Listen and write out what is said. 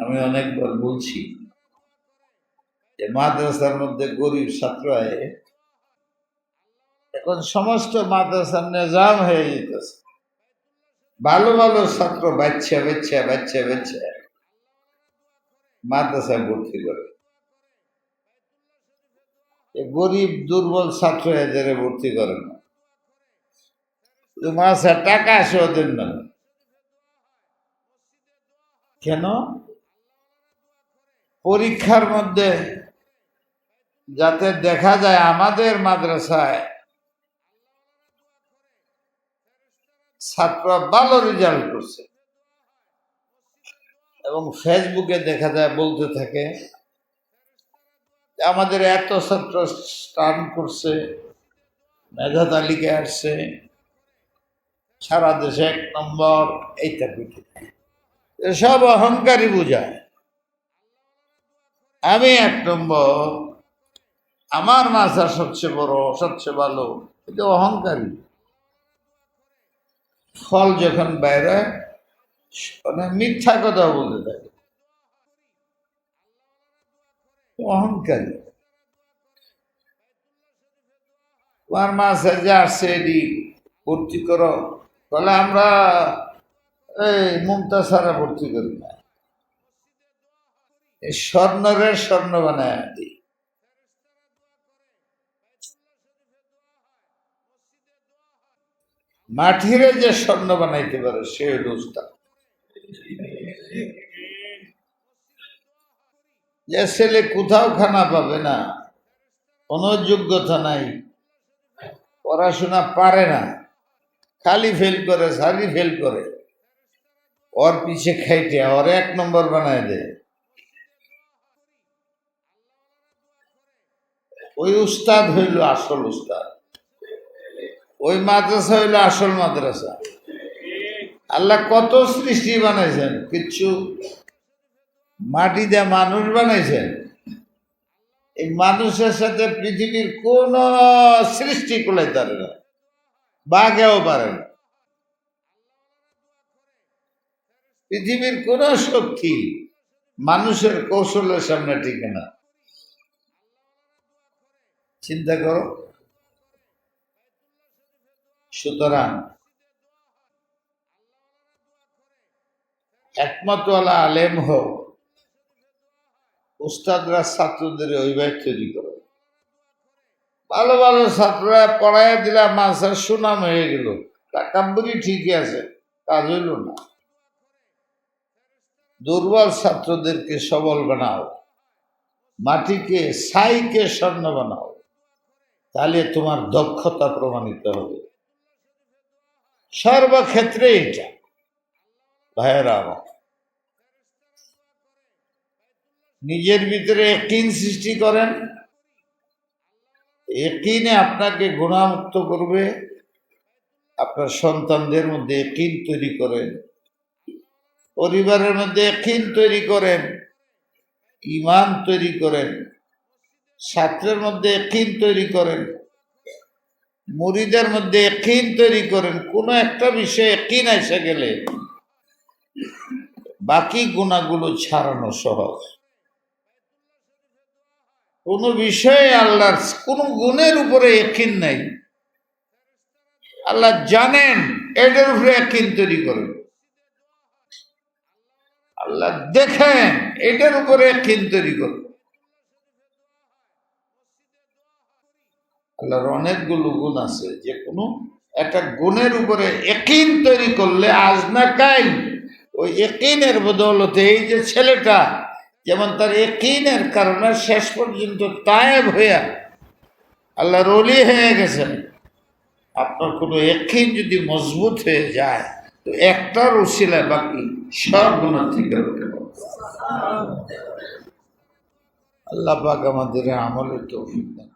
আমি অনেকবার বলছি যে মাদ্রাসার মধ্যে গরিব ছাত্র আয় এখন সমস্ত মাদ্রাসার নিজাম হয়ে যেতেছে। ভালো ভালো ছাত্র বাচ্চা বাচ্চা বাচ্চা বাচ্চা মাদ্রাসায় ভর্তি করে। গরিব, দুর্বল ছাত্র এদের ভর্তি করে না। মাসে টাকা আসে ওদের না কেন? পরীক্ষার মধ্যে যাতে দেখা যায় আমাদের মাদ্রাসায় ছাত্র ভালো রেজাল্ট করছে। এবং ফেসবুকে দেখা যায়, বলতে থাকে, আমাদের এত ছাত্র স্টান করছে, মেধা তালিকায় আসছে, সারা দেশে এক নম্বর, এইটা পিঠে সব অহংকারী বোঝায়। আমি এক নম্বর, আমার মাথা সবচেয়ে বড়, সবচেয়ে ভালো, এটা অহংকারী। ফল যখন বাইরে মানে মিথ্যা কথা বলতে থাকে। অহংকারী। তোমার মাসে যে আসছে, এটি ভর্তি করো। বলে আমরা এই মুমতা সারা ভর্তি করি না। এই স্বর্ণরের স্বর্ণ বানায় দিই। মাটিরে যে স্বর্ণ বানাইতে পারে, সে উস্তাদ যে ছেলে কোথাও খানা পাবে না, কোনো যোগ্যতা নাই, পড়াশোনা পারে না, খালি ফেল করে, সারি ফেল করে, ওর পিছে খাইতে, ওর এক নম্বর বানায় দেয়। ওই উস্তাদ হইল আসল উস্তাদ। ওই মাদ্রাসা হইল আসল মাদ্রাসা। আল্লাহ কত সৃষ্টি বানাইছেন, কিচ্ছু। মাটি দিয়ে মানুষ বানাইছেন। এই মানুষের সাথে পৃথিবীর কোন সৃষ্টি কুলাইতে পারে না বাঘেও পারে না। পৃথিবীর কোন শক্তি মানুষের কৌশলের সামনে টিকে না। চিন্তা করো। সুতরাং একমতওয়ালা আলেম হোক, উস্তাদরা ছাত্রদের অভিভাবক তৈরি করো। ভালো ভালো ছাত্ররা পড়াইয়া দিলাম মাসার সুনাম হয়ে গেল। টাকাম্বরি ঠিকই আছে, কাজ হইল না। দুর্বল ছাত্রদেরকে সবল বানাও। মাটিকে সাইকে স্বর্ণ বানাও। তাহলে তোমার দক্ষতা প্রমাণিত হবে। সর্বক্ষেত্রে এটা। ভাইয়েরা নিজের ভিতরে একিন সৃষ্টি করেন। একিনে আপনাকে গুণামুক্ত করবে। আপনার সন্তানদের মধ্যে একিন তৈরি করেন। পরিবারের মধ্যে একিন তৈরি করেন। ইমান তৈরি করেন। ছাত্রের মধ্যে একিন তৈরি করেন, মুড়িদের মধ্যে একিন তৈরি করেন, কোনো একটা বিষয়ে একিন এসে গেলে বাকি গুণাগুলো ছাড়ানো সহজ। কোনো বিষয়ে আল্লাহর কোনো গুণের উপরে একিন নাই। আল্লাহ জানেন এটার উপরে একিন তৈরি করেন। আল্লাহ দেখেন এটার উপরে একিন তৈরি করেন। আল্লাহর অনেকগুলো গুণ আছে, যে কোনো একটা গুণের উপরে একিন তৈরি করলে আজ না কাল, ওই একিনের বদৌলতে এই যে ছেলেটা, যেমন তার একিনের কারণে শেষ পর্যন্ত তায়েব হইয়া আল্লাহ রলি হয়ে গেছেন আপনার কোনো একিন যদি মজবুত হয়ে যায়, তো একটার উশিলায় বাকি সব গুণার থেকে রোকে আল্লাহ পাক আমাদের আমলের দেন।